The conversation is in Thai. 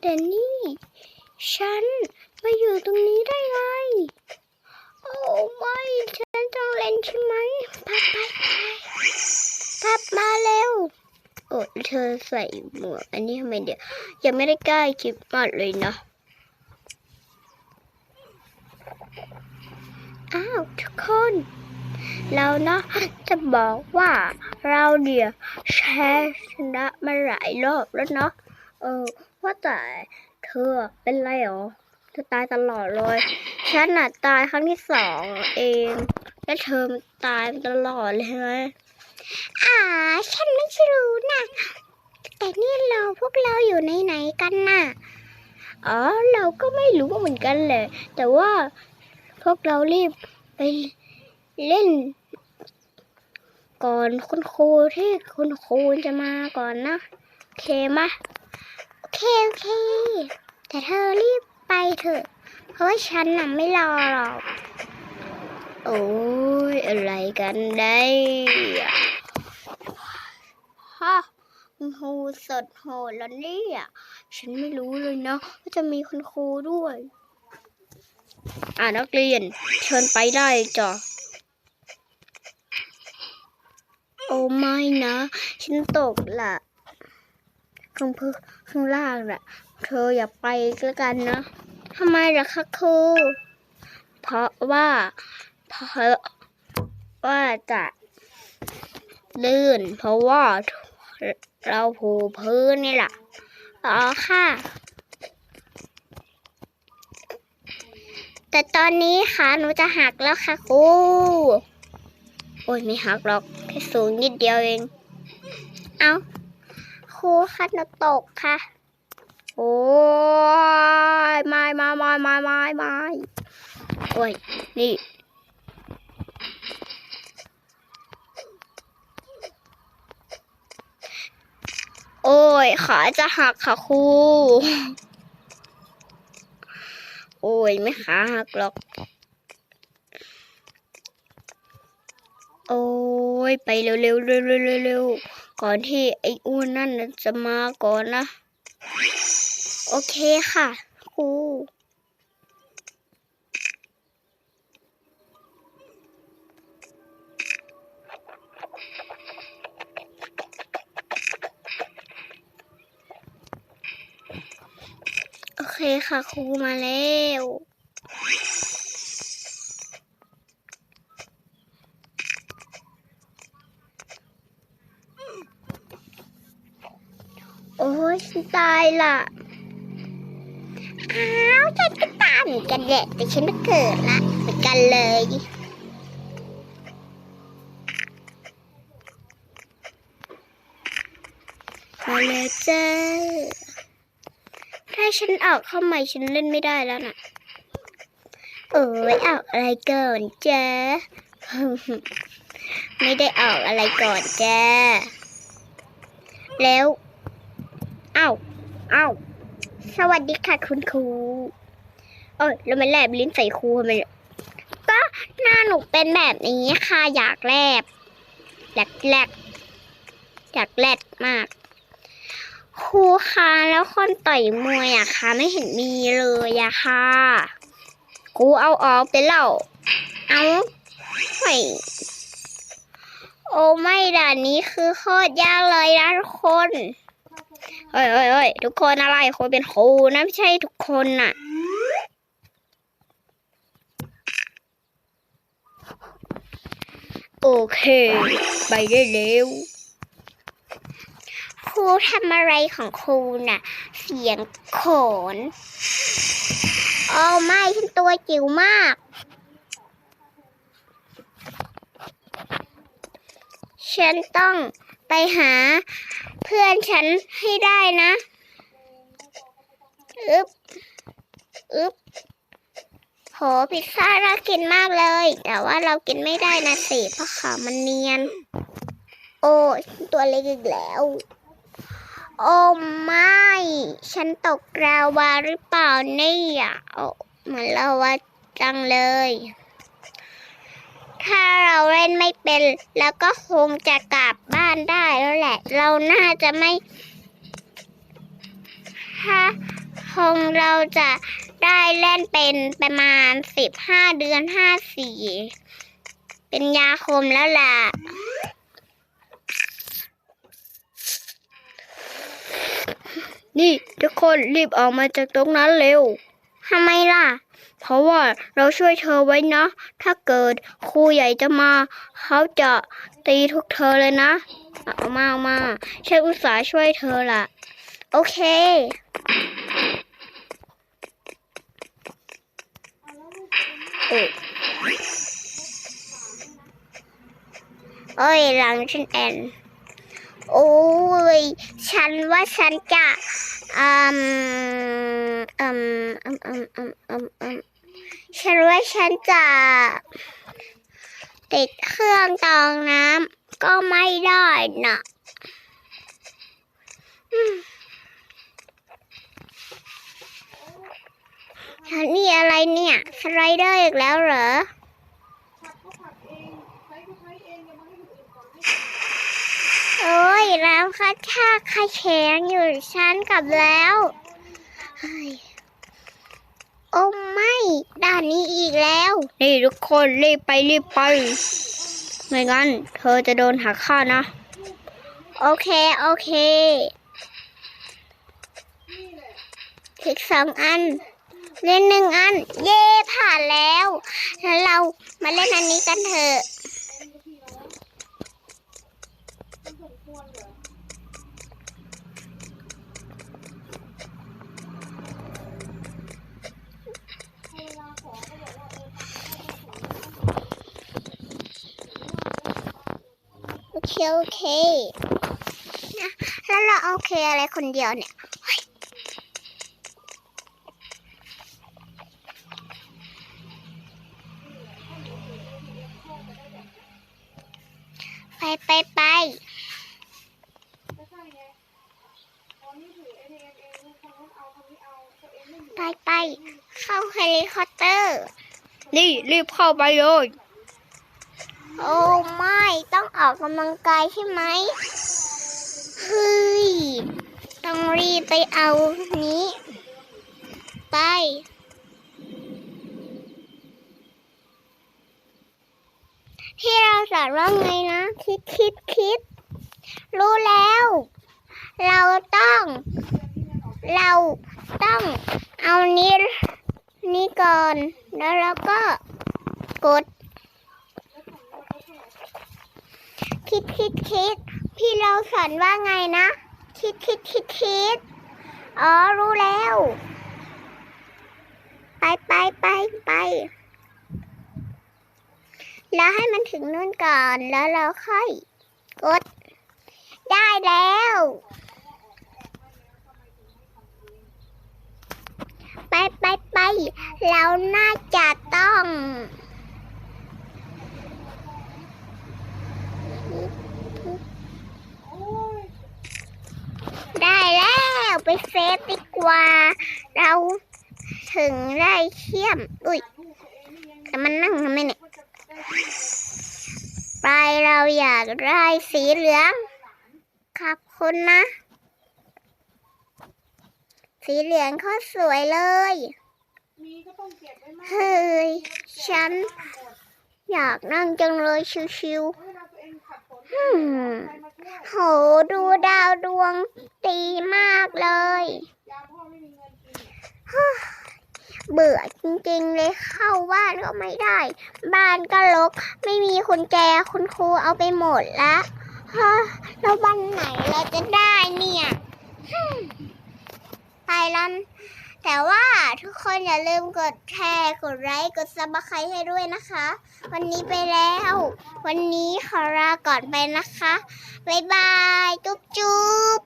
แต่นี่ ฉันมาอยู่ตรงนี้ได้ไง โอ้ไม่ฉันต้องเล่นใช่ไหมไปไปไปกลับมาเร็ว โอ้เธอใส่หมวกอันนี้ทำไมเดี๋ยว ยังไม่ได้ใกล้คริดมาสเลยเนาะอ้าวทุกคนเราเนาะจะบอกว่าเราเดี๋ยวแพ้ชนะมาหลายรอบแล้วเนาะเออ ว่าแต่เธอเป็นไรหรอ เธอตายตลอดเลย ฉันน่ะตายครั้งที่สองเอง แล้วเธอตายตลอดเลยใช่ไหมอ่า ฉันไม่รู้นะแต่นี่เราพวกเราอยู่ในไหนกันน่ะ อ๋อ เราก็ไม่รู้เหมือนกันแหละ แต่ว่าพวกเรารีบไปเล่น ก่อนคุณครูที่คุณครูจะมาก่อนนะ โอเคมะโอ เค โอเค แต่เธอรีบไปเถอะ เพราะว่าฉันน่ะไม่รอหรอก โอ้ยอะไรกันได้ฮะคุณครูสดโหดแล้วเนี่ยฉันไม่รู้เลยนะว่าจะมีคุณครูด้วย อ่านักเรียน เชิญไปได้จ้ะโอ้ไม่นะ ฉันตกละ ข้างพื้นข้างล่างน่ะ เธออย่าไปก็แล้วกันนะทำไมล่ะคะครูเพราะว่าเพราะว่าจะลื่น เพราะว่าเราผูพื้นนี่แหละอ๋อค่ะ แต่ตอนนี้ขาหนูจะหักแล้วค่ะครูโอ้ยไม่หักหรอกแค่สูงนิดเดียวเอง เอา ครูคะหนูตกค่ะ โอ้ยไม่ไม่ไม่ไม่ไม่ไม่โอ้ย นี่โอ้ยขาจะหักค่ะครู โอ้ยไม่ขาหักหรอก โอ้ยไปเร็วๆเร็วๆเร็วๆเร็ว ก่อนที่ไอ้อ้วนนั่นจะมาก่อนนะ โอเคค่ะครูโอเคค่ะครูมาแล้ว ฉันตายละอ้าวฉันก็ตายเหมือนกันแหละ แต่ฉันไม่เกิดละเหมือนกันเลยมาแล้วจ้าถ้าฉันออกเข้าใหม่ฉันเล่นไม่ได้แล้วน่ะเอ้ยออกอะไรก่อนจ้าไม่ได้ออกอะไรก่อนจ้าแล้ว อ้าเอ้าสวัสดีค่ะคุณครูเอ้ยแล้วมันแลบลิ้นใส่ครูทำไมก็หน้าหนูเป็นแบบนี้ค่ะอยากแลบแลบแลบอยากแลบมากครูคะแล้วคนต่อยมวยอะคะไม่เห็นมีเลยอะค่ะครูเอาออกไปแล้วเอาไม่โอ้ไม่ด่านนี้คือโคตรยากเลยนะทุกคน เฮ้ยเฮ้ยเฮ้ยทุกคนอะไรคนเป็นครูนะไม่ใช่ทุกคนน่ะโอเค ไปได้เร็วครูทำอะไรของครูน่ะ เสียงโขนโอ้ไม่ฉันตัวจิ๋วมากฉันต้อง ไปหาเพื่อนฉันให้ได้นะอึ๊บอึ๊บโหพิซซ่าน่ากินมากเลย แต่ว่าเรากินไม่ได้นะสิเพราะขามันเนียน โอ้ตัวเล็กอีกแล้ว โอ้ไม่ ฉันตกราวาหรือเปล่าเนี่ยโอ้เหมือนเลาวาจังเลย ถ้าเราเล่นไม่เป็น แล้วก็คงจะกลับบ้านได้แล้วแหละ เราน่าจะไม่ถ้าคงเราจะได้เล่นเป็นประมาณสิบห้าเดือนห้าสี่เป็นยาคมแล้วล่ะนี่ทุกคนรีบออกมาจากตรงนั้นเร็วทำไมล่ะ เพราะว่าเราช่วยเธอไว้นะ ถ้าเกิดครูใหญ่จะมา เขาจะตีทุกเธอเลยนะ เอามาเอามาฉันอุตส่าห์ช่วยเธอล่ะ โอเคโอ้โอ้ยหลังฉันแอน โอ้ย ฉันว่าฉันจะ อืมอืมอืมอืมอืมอืมฉันว่าฉันจะ ติดเครื่องกรองน้ำก็ไม่ได้นะนนี่อะไรเนี่ย สไลเดอร์อีกแล้วเหรอ โอ้ยแล้วค่ะถ้าใครแข็งอยู่ฉันกลับแล้วเฮ้ยโอ้ไม่ด่านนี้อีกแล้วนี่ทุกคนรีบไปรีบไป ไม่งั้น เธอจะโดนหักค่านะ โอเค โอเคอีกสองอัน เล่นหนึ่งอัน เย่ผ่านแล้วแล้วเรามาเล่นอันนี้กันเถอะ โอเคแล้วเราโอเคอะไรคนเดียวเนี่ยเฮ้ยไปไปไปไปไปเข้าเฮลิคอปเตอร์ นี่ รีบเข้าไปเลย โอ้ไม่ต้องออกกำลังกายใช่ไหมเฮ้ยต้องรีบไปเอานี้ ไปที่เราสอนว่าไงนะ คิดคิดคิด รู้แล้ว เราต้อง เราต้องเอานี้นี้ก่อน แล้วเราก็กด คิดคิดคิด พี่เราสอนว่าไงนะ คิดคิดคิดคิด อ๋อ รู้แล้ว ไปไปไปไป แล้วให้มันถึงนู่นก่อน แล้วเราค่อย กด ได้แล้ว ไปไปไป เราน่าจะต้อง ได้แล้วไปเซฟดีกว่า เราถึงได้เขี้ยม อุ้ยแต่มันนั่งทำไมเนี่ยไปเราอยากได้สีเหลืองขอบคุณนะ สีเหลืองเขาสวยเลยเฮ้ยฉันอยากนั่งจังเลยชิวๆ โหดูดาวดวงดีมากเลยเบื่อจริงๆเลยเข้าบ้านก็ไม่ได้ บ้านก็รกไม่มีคุณแจคุณครูเอาไปหมดแล้วฮ่าแล้ววันไหนเราจะได้เนี่ย ไปแล้ว แต่ว่าทุกคนอย่าลืมกดแชร์กดไลค์กดซับสไครต์ให้ด้วยนะคะ วันนี้ไปแล้ว วันนี้ขอลาก่อนไปนะคะ บ๊ายบาย จุ๊บจุ๊บ